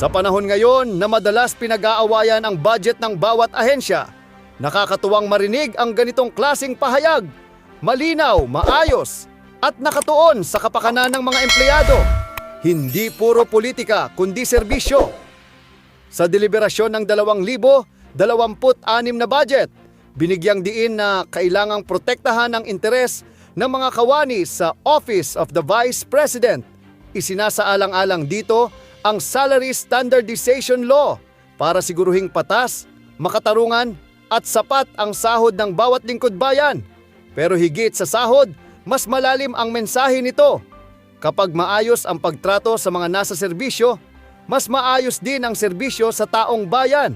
Sa panahon ngayon na madalas pinag-aawayan ang budget ng bawat ahensya, nakakatuwang marinig ang ganitong klasing pahayag. Malinaw, maayos, at nakatuon sa kapakanan ng mga empleyado. Hindi puro politika kundi serbisyo. Sa deliberasyon ng 2026 na budget, binigyang diin na kailangang protektahan ang interes ng mga kawani sa Office of the Vice President. Isinasaalang-alang dito ang Salary Standardization Law para siguruhing patas, makatarungan at sapat ang sahod ng bawat lingkod bayan. Pero higit sa sahod, mas malalim ang mensahe nito. Kapag maayos ang pagtrato sa mga nasa serbisyo, mas maayos din ang serbisyo sa taong bayan.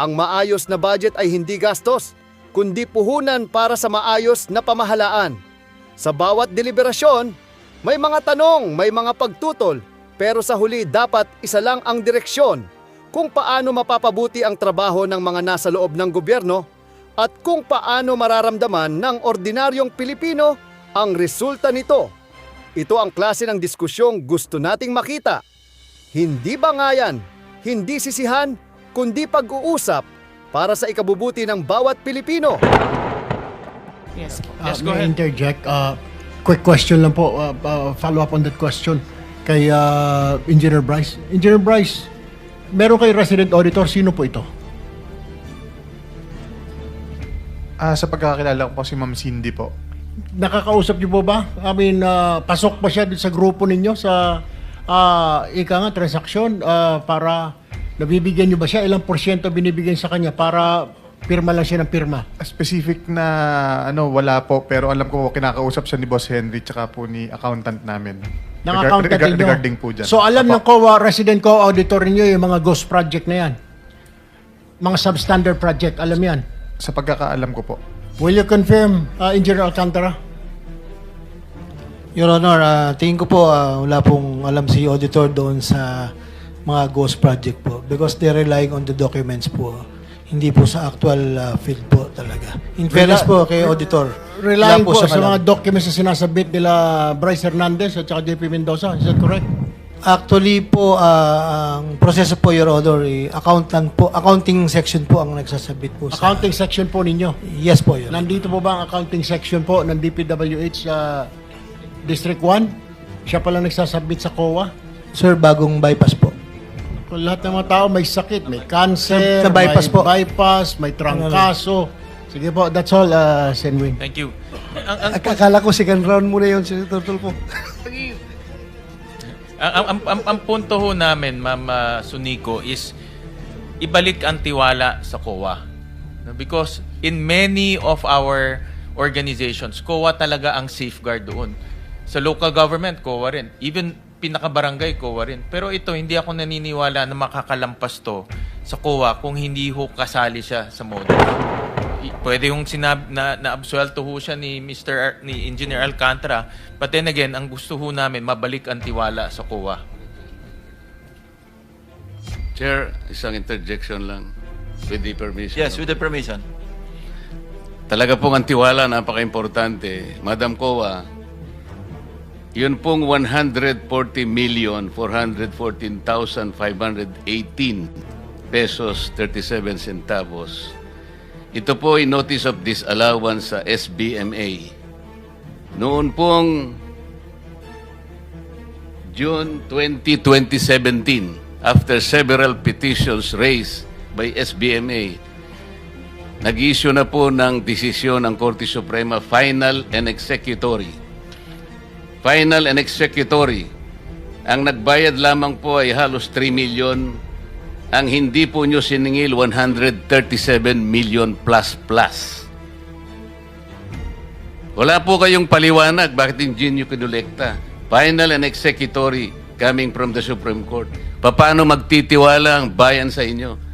Ang maayos na budget ay hindi gastos, kundi puhunan para sa maayos na pamahalaan. Sa bawat deliberasyon, may mga tanong, may mga pagtutol, pero sa huli dapat isa lang ang direksyon kung paano mapapabuti ang trabaho ng mga nasa loob ng gobyerno at kung paano mararamdaman ng ordinaryong Pilipino ang resulta nito. Ito ang klase ng diskusyong gusto nating makita. Hindi bangayan, hindi sisihan, kundi pag-uusap para sa ikabubuti ng bawat Pilipino. Yes po. Uh, Yes, go ahead. interject? Uh, quick question lang po. Uh, uh, follow up on that question kay uh, Engineer Bryce. Engineer Bryce, meron kay resident auditor. Sino po ito? Ah, sa pagkakakilala ko po si Ma'am Cindy po. Nakakausap niyo po ba? I mean, uh, pasok ba siya sa grupo ninyo sa uh, ika nga, transaksyon uh, para nabibigyan niyo ba siya? Ilang porsyento binibigyan sa kanya para pirma lang siya ng pirma? Specific na ano, wala po. Pero alam ko kinakausap siya ni Boss Henry tsaka po ni accountant namin. Accountant regar- ninyo. Regarding po dyan. So alam ng. COA, resident COA auditor niyo yung mga ghost project na yan? Mga substandard project, alam yan? Sa pagkakaalam ko po. Will you confirm, uh, Engineer Alcantara? Your Honor, ah, tingin ko po ah, wala pong alam si auditor doon sa mga ghost project po because they're relying on the documents po. Hindi po sa actual ah, field po talaga. In fairness po kay auditor. Relying wala po sa mga alam. documents na sinasabit nila Bryce Hernandez at saka JP Mendoza. Is that correct? Actually po, ah, ang proseso po, Your Honor, eh, accountant po, accounting section po ang nagsasabit po sa... Accounting section po ninyo. Yes po, Your Honor. Nandito po ba ang accounting section po ng DPWH sa District 1? Siya pala nagsasabit sa COA? Sir, bagong bypass po. Kung lahat ng mga tao may sakit, may cancer, Sa bypass may po. bypass, may trangkaso. Sige po, that's all, uh, Senwin. Thank you. Ang, ang, Ak- Akala ko second round muna yun, Senator Tulfo. ang, ang, ang, ang, ang punto ho namin, Ma'am ah, Sunico, is ibalik ang tiwala sa COA. No, Because in many of our organizations, COA talaga ang safeguard doon. Sa local government, COA rin. Even pinaka-barangay, COA rin. Pero ito, hindi ako naniniwala na makakalampas to sa COA kung hindi ho kasali siya sa model. I- Pwede yung sinab na naabsuelto ho siya ni Mr. Ar- ni Engineer Alcantara. But then again, ang gusto ho namin mabalik ang tiwala sa COA. Chair, isang interjection lang. With the permission. Yes, with the permission. Talaga pong ang tiwala, napaka-importante. Madam Kowa, yun pong 140 million 414,518 pesos 37 centavos. Ito po ay notice of disallowance sa SBMA. Noon pong June 20, 2017, after several petitions raised by SBMA, nag-issue na po ng desisyon ng Korte Suprema, final and executory. Final and executory. Ang nagbayad lamang po ay halos 3 million. Ang hindi po nyo siningil, 137 million plus plus. Wala po kayong paliwanag bakit hindi nyo kinolekta. Final and executory coming from the Supreme Court. Paano magtitiwala ang bayan sa inyo?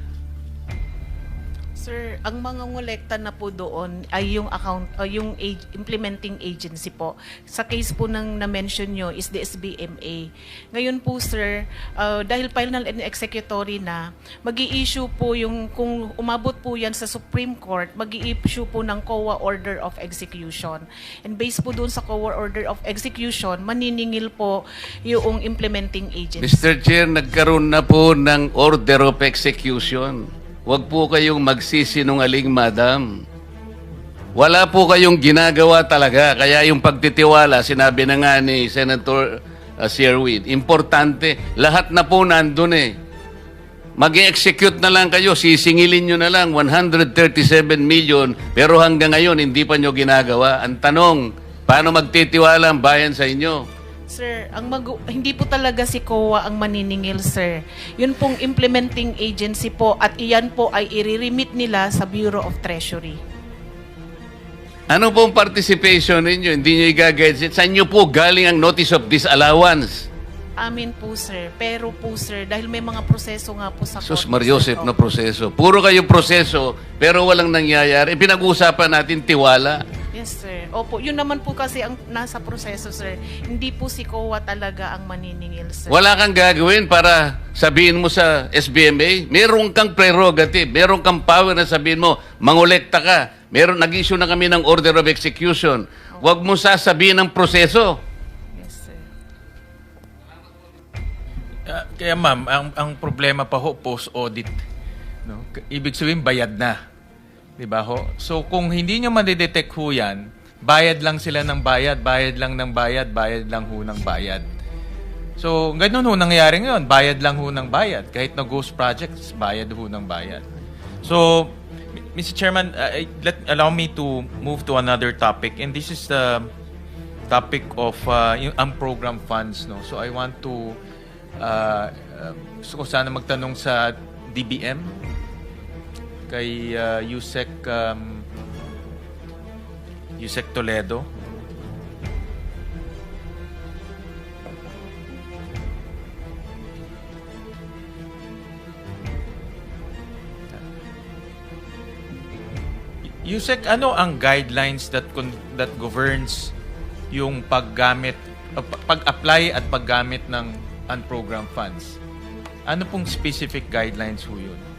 Sir, ang mga ngolekta na po doon ay yung account uh, yung ag- implementing agency po. Sa case po ng na-mention nyo is the SBMA. Ngayon po sir, uh, dahil final and executory na, mag issue po yung kung umabot po yan sa Supreme Court, mag issue po ng COA Order of Execution. And based po doon sa COA Order of Execution, maniningil po yung implementing agency. Mr. Chair, nagkaroon na po ng order of execution. Huwag po kayong magsisinungaling, madam. Wala po kayong ginagawa talaga. Kaya yung pagtitiwala, sinabi na nga ni Senator uh, Sherwin, importante. Lahat na po nandun eh. mag execute na lang kayo, sisingilin nyo na lang 137 million, pero hanggang ngayon hindi pa nyo ginagawa. Ang tanong, paano magtitiwala ang bayan sa inyo? Sir, ang mag- hindi po talaga si COA ang maniningil, sir. Yun pong implementing agency po at iyan po ay i-remit nila sa Bureau of Treasury. Ano pong participation ninyo? Hindi nyo i-gadget. Saan nyo po galing ang notice of disallowance? Amin po, sir. Pero po, sir, dahil may mga proseso nga po sa Sus Mariosep na proseso. Puro kayo proseso, pero walang nangyayari. Pinag-uusapan natin tiwala. Yes, sir. Opo, yun naman po kasi ang nasa proseso, sir. Hindi po si COA talaga ang maniningil, sir. Wala kang gagawin para sabihin mo sa SBMA, meron kang prerogative, meron kang power na sabihin mo, mangolekta ka. Meron, nag-issue na kami ng order of execution. Huwag mo sasabihin ng proseso. Yes, sir. Ah, kaya ma'am, ang, ang problema pa ho, post-audit. No? K- Ibig sabihin, bayad na. Di ba ho? So kung hindi nyo madidetect ho yan, bayad lang sila ng bayad, bayad lang ng bayad, bayad lang ho ng bayad. So, ganun ho nangyayari ngayon. Bayad lang ho ng bayad. Kahit na ghost projects, bayad ho ng bayad. So, Mr. Chairman, uh, let, allow me to move to another topic. And this is the topic of uh, yung unprogrammed funds. No? So, I want to uh, uh, gusto ko sana magtanong sa DBM kay uh, Yusek um, Yusek Toledo. Yusek, ano ang guidelines that that governs yung paggamit uh, pa- pag-apply at paggamit ng unprogrammed funds? Ano pong specific guidelines ho yun?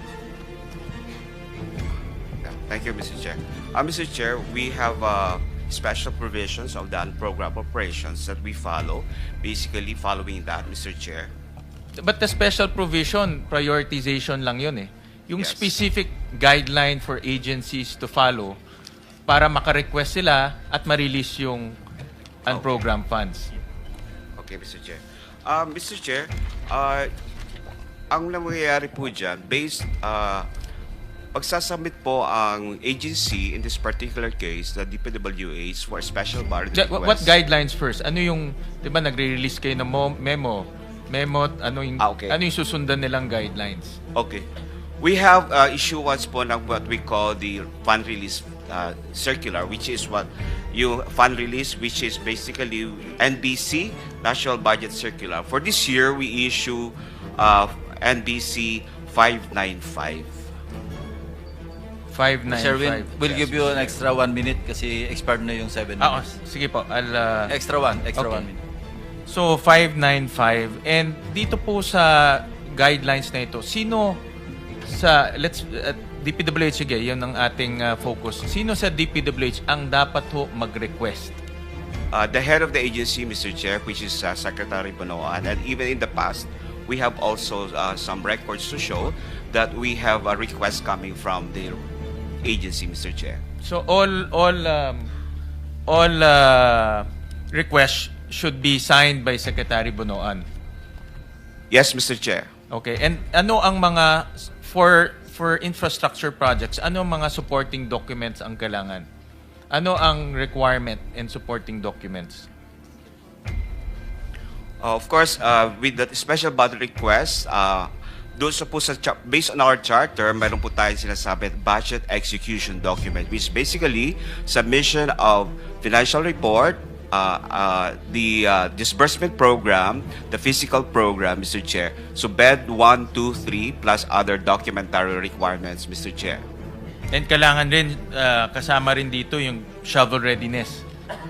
Thank you, Mr. Chair. Uh, Mr. Chair, we have uh, special provisions of the unprogrammed operations that we follow. Basically, following that, Mr. Chair, But the special provision, prioritization lang yun eh. Yung Yes. specific guideline for agencies to follow para maka-request sila at ma-release yung unprogrammed funds. Okay, Mr. Chair. Uh, Mr. Chair, uh, ang nangyayari po dyan, based, uh, pagsasubmit po ang agency, in this particular case, the DPWH for special bar Ja- What, what guidelines first? Ano yung, di ba nagre-release kayo ng mo- memo? Memo, ano yung, Ah, okay. ano yung susundan nilang guidelines? Okay. We have uh, issuance po ng what we call the fund release uh, circular, which is what you fund release, which is basically NBC National Budget Circular. For this year, we issue uh, NBC 595. 595. Sir Win, we'll give you an extra one minute kasi expired na yung seven Ah, oh, minutes. sige po. I'll, uh, Extra one, extra Okay. one minute. So 595 and dito po sa guidelines na ito, sino sa let's uh, DPWH sige, 'yun ang ating uh, focus. Sino sa DPWH ang dapat ho mag-request? Uh, the head of the agency, Mr. Chair, which is uh, Secretary Bonoan, and even in the past, we have also uh, some records to show that we have a request coming from the agency, Mr. Chair. So all all um, all uh, requests should be signed by Secretary Bonoan. Yes, Mr. Chair. Okay. And ano ang mga for for infrastructure projects, ano ang mga supporting documents ang kailangan? Ano ang requirement in supporting documents? Uh, of course, uh, with the special budget request, uh, doon sa po sa based on our charter, meron po tayong sinasabi budget execution document, which is basically submission of financial report, uh, uh, the uh, disbursement program, the physical program, Mr. Chair. So bed 1, 2, 3, plus other documentary requirements, Mr. Chair. And kailangan rin, ah, kasama rin dito yung shovel readiness.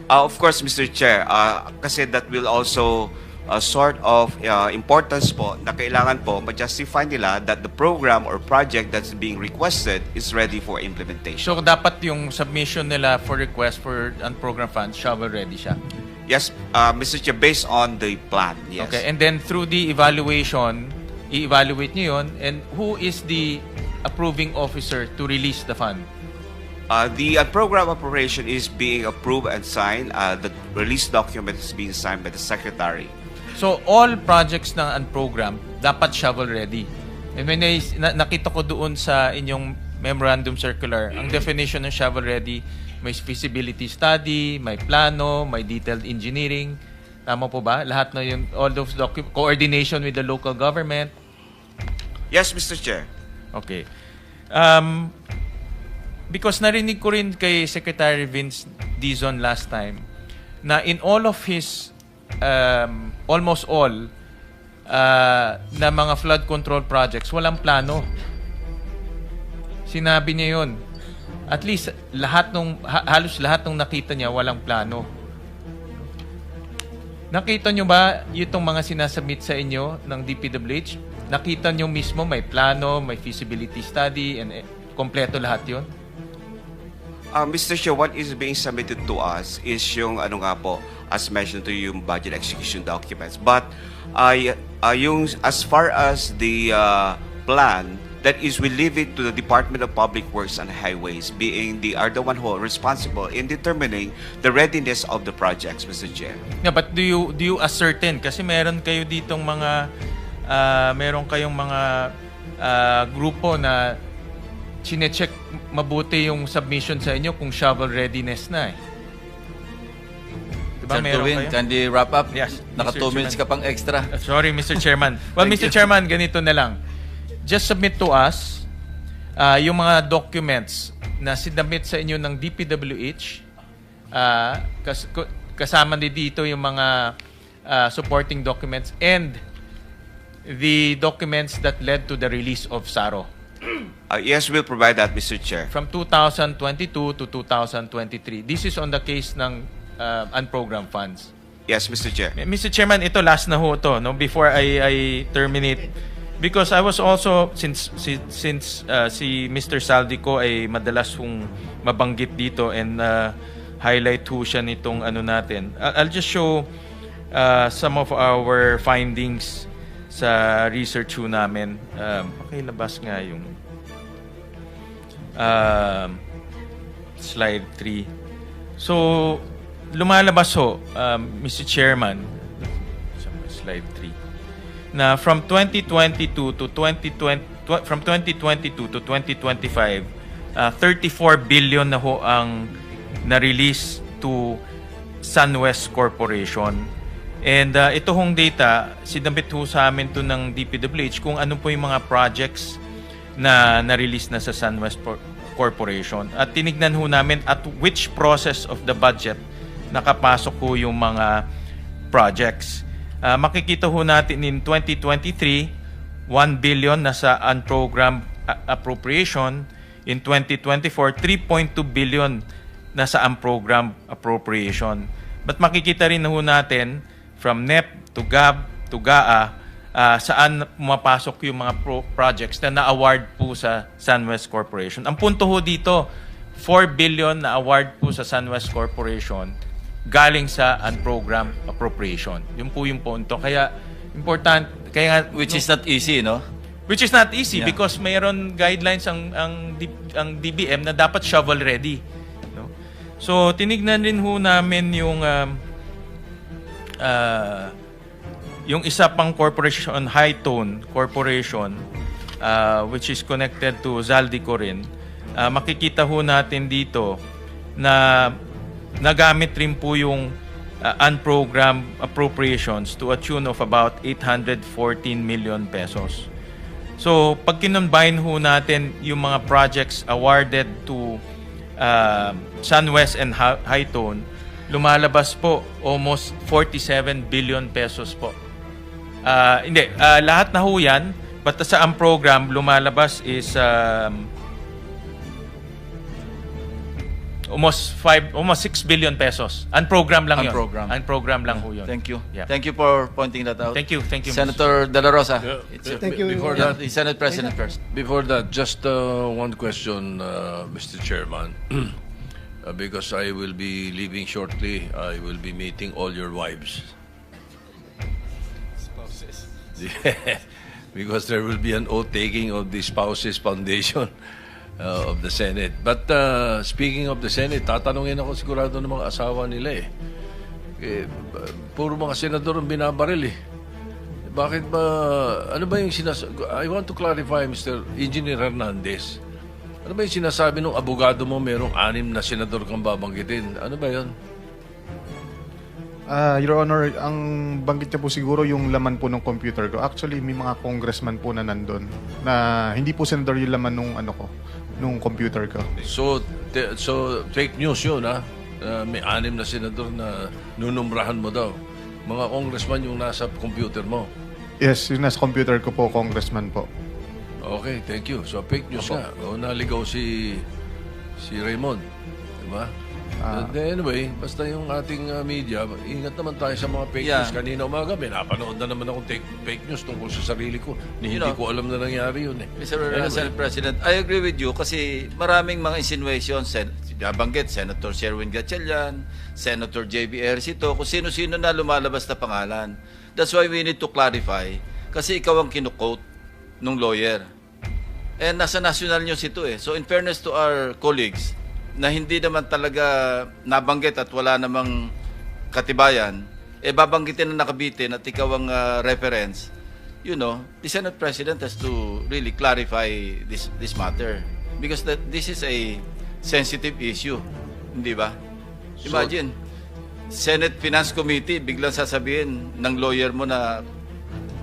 Uh, of course, Mr. Chair, uh, kasi that will also uh, sort of uh, importance po na kailangan po ma-justify nila that the program or project that's being requested is ready for implementation. So dapat yung submission nila for request for unprogrammed funds, shovel ready siya. Yes, uh, Mr. Chair, based on the plan, yes. Okay, and then through the evaluation, i-evaluate nyo yun, and who is the approving officer to release the fund? Uh, the uh, program operation is being approved and signed. Uh, the release document is being signed by the secretary. So all projects ng unprogram dapat shovel ready. And when I, na, nakita ko doon sa inyong memorandum circular, ang definition ng shovel ready, may feasibility study, may plano, may detailed engineering. Tama po ba? Lahat na yung all those docu- coordination with the local government. Yes, Mr. Chair. Okay. Um, because narinig ko rin kay Secretary Vince Dizon last time na in all of his um, almost all uh, na mga flood control projects walang plano. Sinabi niya yun. At least lahat nung ha- halos lahat nung nakita niya walang plano. Nakita nyo ba itong mga sinasubmit sa inyo ng DPWH? Nakita nyo mismo may plano, may feasibility study, and eh, kompleto lahat yon? Uh, Mr. Chair, what is being submitted to us is yung ano nga po, as mentioned to you, yung budget execution documents. But I uh, yung as far as the uh, plan, that is we leave it to the Department of Public Works and Highways, being the are the one who are responsible in determining the readiness of the projects, Mr. Chair. Yeah, but do you do you ascertain kasi meron kayo ditong mga ah, meron kayong mga ah, grupo na chine-check mabuti yung submission sa inyo kung shovel readiness na eh. Diba Sir Tuwin, kayo? kindly wrap up. Yes, Naka Mr. 2 minutes ka pang extra. Uh, Sorry, Mr. Chairman. Well, Mr. you. Chairman, ganito na lang. Just submit to us uh, yung mga documents na sinabit sa inyo ng DPWH. Uh, kas- kasama din dito yung mga uh, supporting documents and the documents that led to the release of SARO Uh, yes, we'll provide that, Mr. Chair. from 2022 to 2023. This is on the case ng uh, unprogrammed funds. Yes, Mr. Chair. Mr. Chairman, ito last na ho to, no before I I terminate because I was also since si, since uh, si Mr. Saldico ay madalas hong mabanggit dito and uh, highlight ho siya nitong ano natin. I'll just show uh, some of our findings sa research ho namin. Um, pakilabas nga yung um, slide 3. So, lumalabas ho, um, Mr. Chairman, slide 3, na from 2022 to 2020, tw- from 2022 to 2025, uh, 34 billion na ho ang na-release to SunWest Corporation. And uh, ito hong data, sinabit ho sa amin to ng DPWH kung ano po yung mga projects na na-release na sa SunWest Por- Corporation. At tinignan ho namin at which process of the budget nakapasok ho yung mga projects. Ah, makikita ho natin in 2023, 1 billion na sa unprogrammed appropriation. In 2024, 3.2 billion na sa unprogrammed appropriation. But makikita rin ho natin from NEP to GAB to GAA ah, saan pumapasok yung mga pro- projects na na-award po sa SunWest Corporation. Ang punto ho dito, 4 billion na award po sa SunWest Corporation galing sa unprogrammed appropriation. Yun po yung punto. Kaya important kaya nga Which is not easy, no? which is not easy Yeah. because mayroon guidelines ang ang D- ang DBM na dapat shovel ready, no? So tinignan rin ho namin yung um, ah, yung isa pang corporation, High Tone Corporation, uh, which is connected to Zaldico rin, uh, makikita ho natin dito na nagamit rin po yung uh, unprogrammed appropriations to a tune of about 814 million pesos. So, pag kinombine ho natin yung mga projects awarded to uh, SunWest and Hi- Hightone, lumalabas po almost 47 billion pesos po. Ah, hindi, ah, lahat na ho yan, but sa ang program lumalabas is um, almost five, almost 6 billion pesos. Unprogram lang yun. Unprogram. Unprogram lang ho yun. Thank you. Yeah. Thank you for pointing that out. Thank you, thank you, Senator De La Rosa. It's your- Thank you. Before Yeah, that, the Senate President first. before that, just uh, one question, uh, Mr. Chairman. Uh, because I will be leaving shortly, I will be meeting all your wives. Spouses. because there will be an oath taking of the Spouses Foundation uh, of the Senate. But uh, speaking of the Senate, tatanungin ako sigurado ng mga asawa nila eh. eh puro mga senador ang binabaril eh. Bakit ba, ano ba yung sinas... I want to clarify, Mr. Engineer Hernandez. Ano ba yung sinasabi ng abogado mo merong anim na senador kang babanggitin? Ano ba yun? Ah, Your Honor, ang banggit niya po siguro yung laman po ng computer ko. Actually, may mga congressman po na nandun na hindi po senador yung laman nung ano ko, nung computer ko. So, te- so fake news yun, ha? Na may anim na senador na nunumrahan mo daw. Mga congressman yung nasa computer mo. Yes, yung nasa computer ko po, congressman po. Okay, thank you. So, fake news nga. O, naligaw si si Raymond. Diba? Ah. And anyway, basta yung ating uh, media, ingat naman tayo sa mga fake Yeah. news. Kanina umaga, may napanood na naman akong take, fake news tungkol sa sarili ko. Ni You hindi know, ko alam na nangyari yun eh. Mr. Anyway. Senate President, I agree with you kasi maraming mga insinuations, sen nabanggit, Senator Sherwin Gatchalian, Senator J.B. Ercito, kung sino-sino na lumalabas na pangalan. That's why we need to clarify kasi ikaw ang kinukote nung lawyer. And nasa national news ito eh. So in fairness to our colleagues, na hindi naman talaga nabanggit at wala namang katibayan, eh babanggitin na nakabitin at ikaw ang ah, reference, you know, the Senate President has to really clarify this this matter because that this is a sensitive issue, hindi ba? Imagine, Senate Finance Committee biglang sasabihin ng lawyer mo na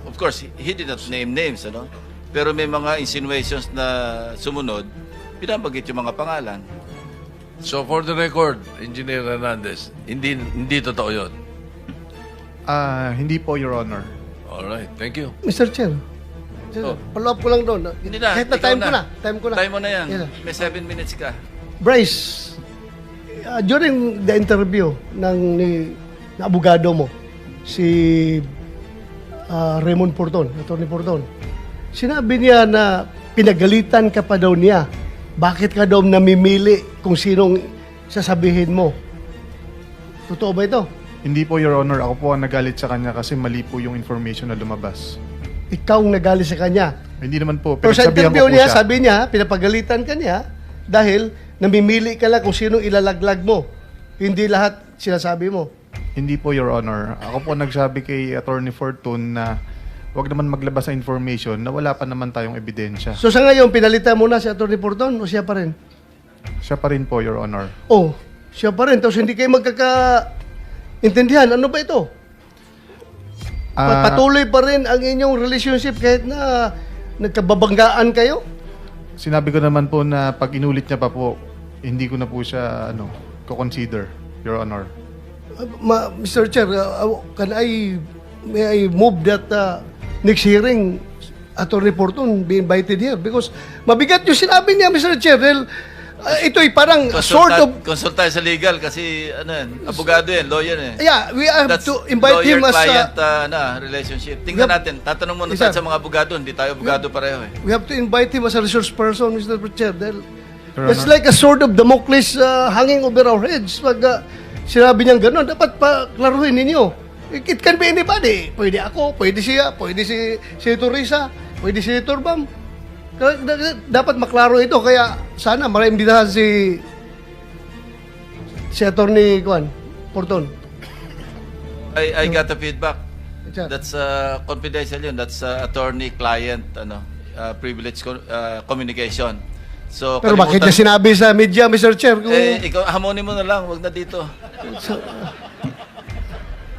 of course, he did not name names, ano? Pero may mga insinuations na sumunod, binabanggit yung mga pangalan. So, for the record, Engineer Hernandez, hindi, hindi totoo yun. Ah, hindi po, Your Honor. Alright, thank you. Mr. Chair, Oh. follow up ko lang doon. Hindi na, Kahit na ikaw time ko na. Time ko na. Time mo na yan. Na. May seven minutes ka. Bryce, uh, during the interview ng ni, na abogado mo, si uh, Raymond Porton, Attorney Porton, sinabi niya na pinagalitan ka pa daw niya. Bakit ka daw namimili kung sinong sasabihin mo? Totoo ba ito? Hindi po, Your Honor. Ako po ang nagalit sa kanya kasi mali po yung information na lumabas. Ikaw ang nagali sa kanya. Hindi naman po. Pero sa pinagsabihan ko interview po niya, siya. sabi niya, pinapagalitan ka niya dahil namimili ka lang kung sino ilalaglag mo. Hindi lahat sinasabi mo. Hindi po, Your Honor. Ako po nagsabi kay Attorney Fortune na wag naman maglabas ng information na wala pa naman tayong ebidensya. So sa ngayon, pinalitan mo na si Atty. Porton o siya pa rin? Siya pa rin po, Your Honor. Oh, siya pa rin. Tapos hindi kayo magkaka-intindihan. Ano ba ito? Ah, Patuloy pa rin ang inyong relationship kahit na nagkababanggaan kayo? sinabi ko naman po na pag inulit niya pa po, hindi ko na po siya ano, ko-consider, Your Honor. Uh, Ma, Mr. Chair, uh, can I, may I move that uh, next hearing, Attorney Porton be invited here? Because mabigat yung sinabi niya, Mr. Chair. Dahil uh, ito'y parang sort of... Consult tayo sa legal kasi ano yan, abogado yan, lawyer yan. eh. Yeah, we have That's to invite him as... lawyer-client Uh, uh, na, relationship. Tingnan We have- natin, tatanong muna tayo sa mga abogado, hindi tayo abogado pareho eh. we have to invite him as a resource person, Mr. Chair. Dahil Your it's like a sword of Damocles uh, hanging over our heads. Pag uh, sinabi niyang gano'n, dapat pa klaruhin ninyo. It, can be anybody. Pwede ako, pwede siya, pwede si Senator Risa, pwede si Senator Bam. Dapat maklaro ito. Kaya sana maraimbidahan si si Attorney Kwan, Porton. I, I got the feedback. That's uh, confidential yun. That's uh, attorney-client ano, uh, privilege co- uh, communication. So, Pero bakit kalimutan- niya sinabi sa media, Mr. Chair? Kung, Eh, ikaw, hamonin mo na lang, wag na dito.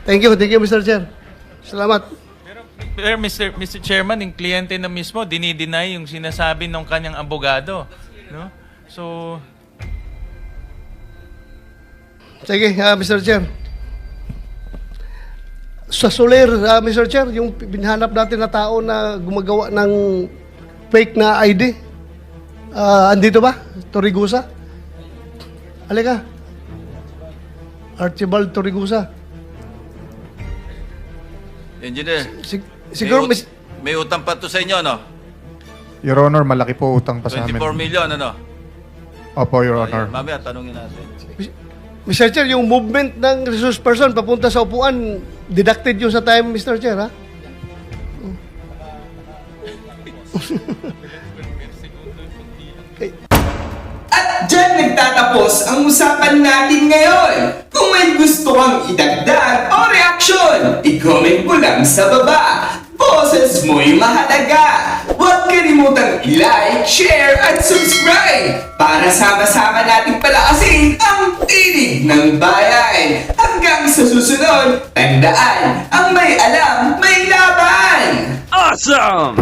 Thank you, thank you, Mr. Chair. Salamat. Pero Mr. Mr. Chairman, yung kliyente na mismo, dinideny yung sinasabi ng kanyang abogado. No? So, Sige, ah, Mr. Chair. Sa Soler, ah, Mr. Chair, yung binhanap natin na tao na gumagawa ng fake na ID, ah, andito ba? Torigusa? Halika. Archibald Torigusa. Engineer, Sig- may, siguro, ut- mis- may utang pa to sa inyo, no? Your Honor, malaki po utang pa sa 24 amin. million, ano? Opo, Your Ayan, Honor. mamaya tanungin natin. Mr. Chair, yung movement ng resource person papunta sa upuan, deducted yun sa time, Mr. Chair, ha? At dyan nagtatapos ang usapan natin ngayon. Kung may gusto kang idagdag o reaksyon, i-comment mo lang sa baba. Boses mo'y mahalaga. Huwag kalimutang i-like, share, at subscribe para sama-sama nating palakasin ang tinig ng bayan. Hanggang sa susunod, tandaan, ang may alam, may laban! Awesome!